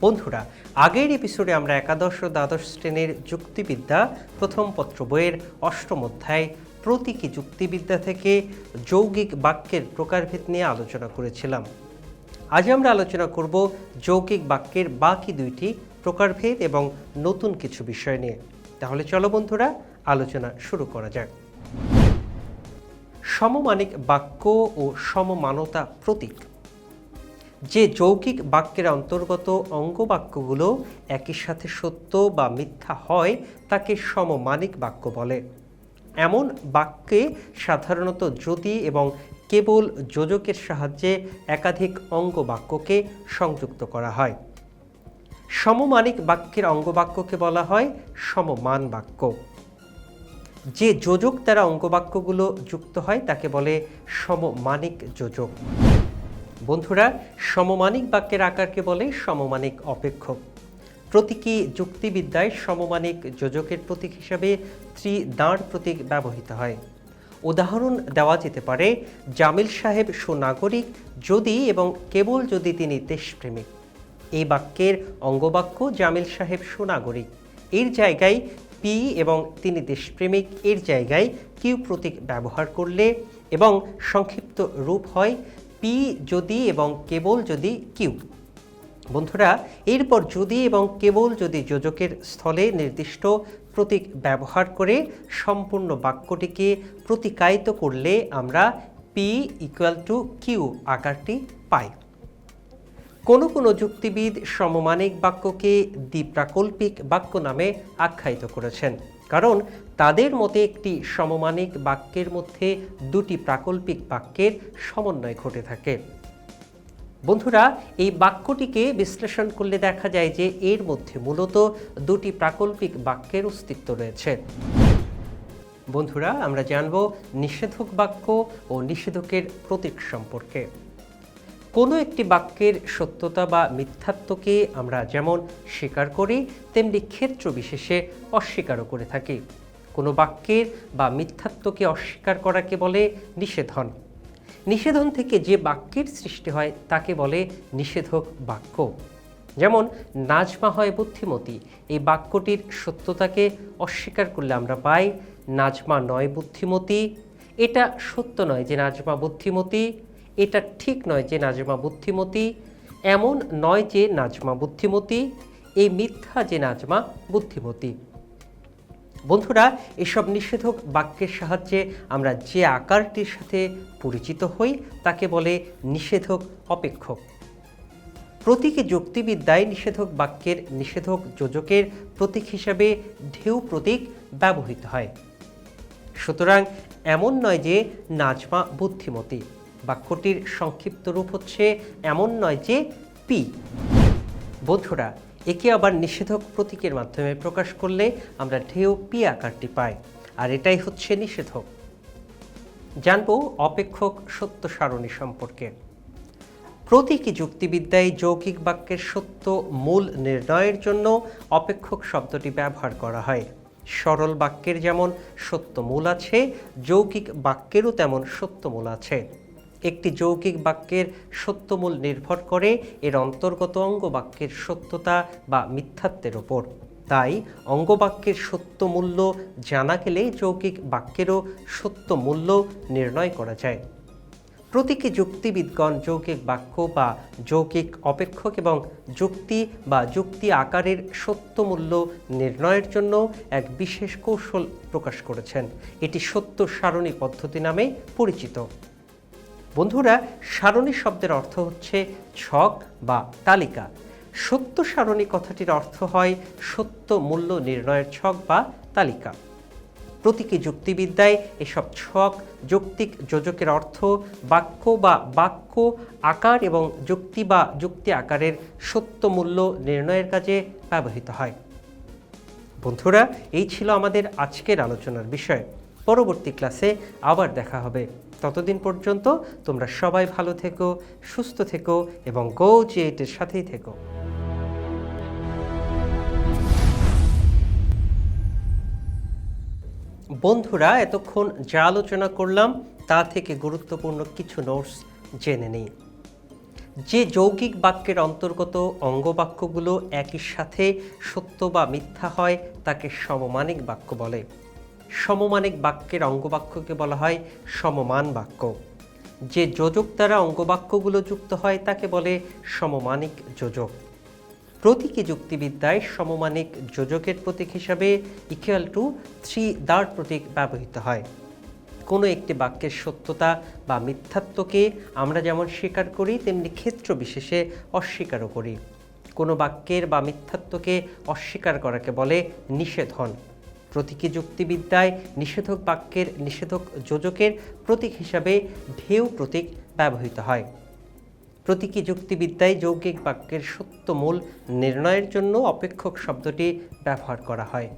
বন্ধুরা, আগের এপিসোডে আমরা একাদশ ও দ্বাদশ শ্রেণির যুক্তিবিদ্যা প্রথম পত্র বইয়ের অষ্টম অধ্যায় প্রতীকী যুক্তিবিদ্যা থেকে যৌগিক বাক্যের প্রকারভেদ নিয়ে আলোচনা করেছিলাম। আজ আমরা আলোচনা করব যৌগিক বাক্যের বাকি দুইটি প্রকারভেদ এবং নতুন কিছু বিষয় নিয়ে। তাহলে চলো বন্ধুরা, আলোচনা শুরু করা যাক। সমমানিক বাক্য ও সমমানতা প্রতীক। যে যৌগিক বাক্যের অন্তর্গত অঙ্গবাক্যগুলো একই সাথে সত্য বা মিথ্যা হয়, তাকে সমমানিক বাক্য বলে। এমন বাক্যে সাধারণত যদি এবং কেবল যোজকের সাহায্যে একাধিক অঙ্গবাক্যকে সংযুক্ত করা হয়। সমমানিক বাক্যের অঙ্গবাক্যকে বলা হয় সমমান বাক্য। যে যোজক দ্বারা অঙ্গবাক্যগুলো যুক্ত হয়, তাকে বলে সমমানিক যোজক। বন্ধুরা, সমমানিক বাক্যের আকারকে বলে সমমানিক অপেক্ষক। প্রতীকী যুক্তিবিদ্যায় সমমানিক যোজকের প্রতীক হিসাবে ত্রি দাঁড় প্রতীক ব্যবহৃত হয়। উদাহরণ দেওয়া যেতে পারে, জামিল সাহেব সুনাগরিক যদি এবং কেবল যদি তিনি দেশপ্রেমিক। এই বাক্যের অঙ্গবাক্য জামিল সাহেব সুনাগরিক। এর জায়গায় পি এবং তিনি দেশপ্রেমিক, এর জায়গায় কিউ প্রতীক ব্যবহার করলে এবং সংক্ষিপ্ত রূপ হয় পি যদি এবং কেবল যদি কিউ বন্ধুরা, এরপর যদি এবং কেবল যদি যোজকের স্থলে নির্দিষ্ট প্রতীক ব্যবহার করে সম্পূর্ণ বাক্যটিকে প্রতিকায়িত করলে আমরা পি ইকুয়াল টু কিউ আকারটি পাই। কোনো কোনো যুক্তিবিদ সমমানিক বাক্যকে দ্বিপ্রাকল্পিক বাক্য নামে আখ্যায়িত করেছেন। কারণ তাদের মতে একটি সমমানিক বাক্যের মধ্যে দুটি প্রাকল্পিক বাক্যের সমন্বয় ঘটে থাকে। বন্ধুরা, এই বাক্যটিকে বিশ্লেষণ করলে দেখা যায় যে এর মধ্যে মূলত দুটি প্রাকল্পিক বাক্যের অস্তিত্ব রয়েছে। বন্ধুরা, আমরা জানব নিষেধক বাক্য ও নিষেধকের প্রতীক সম্পর্কে। কোনো একটি বাক্যের সত্যতা বা মিথ্যাত্বকে আমরা যেমন স্বীকার করি, তেমনি ক্ষেত্র বিশেষে অস্বীকারও করে থাকি। কোনো বাক্যের বা মিথ্যাত্বকে অস্বীকার করাকে বলে নিষেধন। নিষেধন থেকে যে বাক্যের সৃষ্টি হয়, তাকে বলে নিষেধক বাক্য। যেমন, নাজমা হয় বুদ্ধিমতী, এই বাক্যটির সত্যতাকে অস্বীকার করলে আমরা পাই, নাজমা নয় বুদ্ধিমতী, এটা সত্য নয় যে নাজমা বুদ্ধিমতী এটা ঠিক নয় যে নাজমা বুদ্ধিমতী, এমন নয় যে নাজমা বুদ্ধিমতী, এই মিথ্যা যে নাজমা বুদ্ধিমতী। বন্ধুরা, এসব নিষেধক বাক্যের সাহায্যে আমরা যে আকারটির সাথে পরিচিত হই, তাকে বলে নিষেধক অপেক্ষক। প্রতীকী যুক্তিবিদ্যায় নিষেধক বাক্যের নিষেধক যোজকের প্রতীক হিসাবে ঢেউ প্রতীক ব্যবহৃত হয়। সুতরাং এমন নয় যে নাজমা বুদ্ধিমতী। বাক্যটির সংক্ষিপ্ত রূপ হচ্ছে এমন নয় যে পি। বন্ধুরা, একে আবার নিষেধক প্রতীকের মাধ্যমে প্রকাশ করলে আমরা ঢেউ পি আকারটি পাই, আর এটাই হচ্ছে নিষেধক। জানব অপেক্ষক সত্য সারণী সম্পর্কে। প্রতীকী যুক্তিবিদ্যায় যৌগিক বাক্যের সত্য মূল নির্ণয়ের জন্য অপেক্ষক শব্দটি ব্যবহার করা হয়। সরল বাক্যের যেমন সত্য মূল আছে, যৌগিক বাক্যেরও তেমন সত্য মূল আছে। একটি যৌগিক বাক্যের সত্যমূল নির্ভর করে, এর অন্তর্গত অঙ্গবাক্যের সত্যতা বা মিথ্যাত্বের ওপর। তাই অঙ্গবাক্যের সত্য মূল্য জানা গেলে যৌগিক বাক্যেরও সত্য মূল্য নির্ণয় করা যায়। প্রতীকী যুক্তিবিদগণ যৌগিক বাক্য বা যৌগিক অপেক্ষক এবং যুক্তি বা যুক্তি আকারের সত্য মূল্য নির্ণয়ের জন্য এক বিশেষ কৌশল প্রকাশ করেছেন। এটি সত্য সারণী পদ্ধতি নামে পরিচিত। বন্ধুরা, সারণী শব্দের অর্থ হচ্ছে ছক বা তালিকা। সত্য সারণী কথাটির অর্থ হয় সত্য মূল্য নির্ণয়ের ছক বা তালিকা। প্রতীকী যুক্তিবিদ্যায় এসব ছক যৌক্তিক যোজকের অর্থ বাক্য বা বাক্য আকার এবং যুক্তি বা যুক্তি আকারের সত্য মূল্য নির্ণয়ের কাজে ব্যবহৃত হয়। বন্ধুরা, এই ছিল আমাদের আজকের আলোচনার বিষয়। পরবর্তী ক্লাসে আবার দেখা হবে। ততদিন পর্যন্ত তোমরা সবাই ভালো থেকো, সুস্থ থেকো এবং গো জিএইটের সাথেই থেকো। বন্ধুরা, এতক্ষণ যা আলোচনা করলাম তা থেকে গুরুত্বপূর্ণ কিছু নোটস জেনে নিই। যে যৌগিক বাক্যের অন্তর্গত অঙ্গবাক্যগুলো একই সাথে সত্য বা মিথ্যা হয়, তাকে সমমানিক বাক্য বলে। সমমানিক বাক্যের অঙ্গবাক্যকে বলা হয় সমমান বাক্য। যে যোজক দ্বারা অঙ্গবাক্যগুলো যুক্ত হয়, তাকে বলে সমমানিক যোজক। প্রতীকী যুক্তিবিদ্যায় সমমানিক যোজকের প্রতীক হিসাবে ইকুয়াল টু থ্রি দাঁড় প্রতীক ব্যবহৃত হয়। কোনো একটি বাক্যের সত্যতা বা মিথ্যাত্বকে আমরা যেমন স্বীকার করি, তেমনি ক্ষেত্র বিশেষে অস্বীকারও করি। কোনো বাক্যের বা মিথ্যাত্বকে অস্বীকার করাকে বলে নিষেধন। প্রতীকী যুক্তিবিদ্যায় নিষেধক বাক্যের নিষেধক যোজকের প্রতীক হিসাবে ঢেউ প্রতীক ব্যবহৃত হয়। প্রতীকী যুক্তিবিদ্যায় যৌগিক বাক্যের সত্য মূল নির্ণয়ের জন্য অপেক্ষক শব্দটি ব্যবহার করা হয়।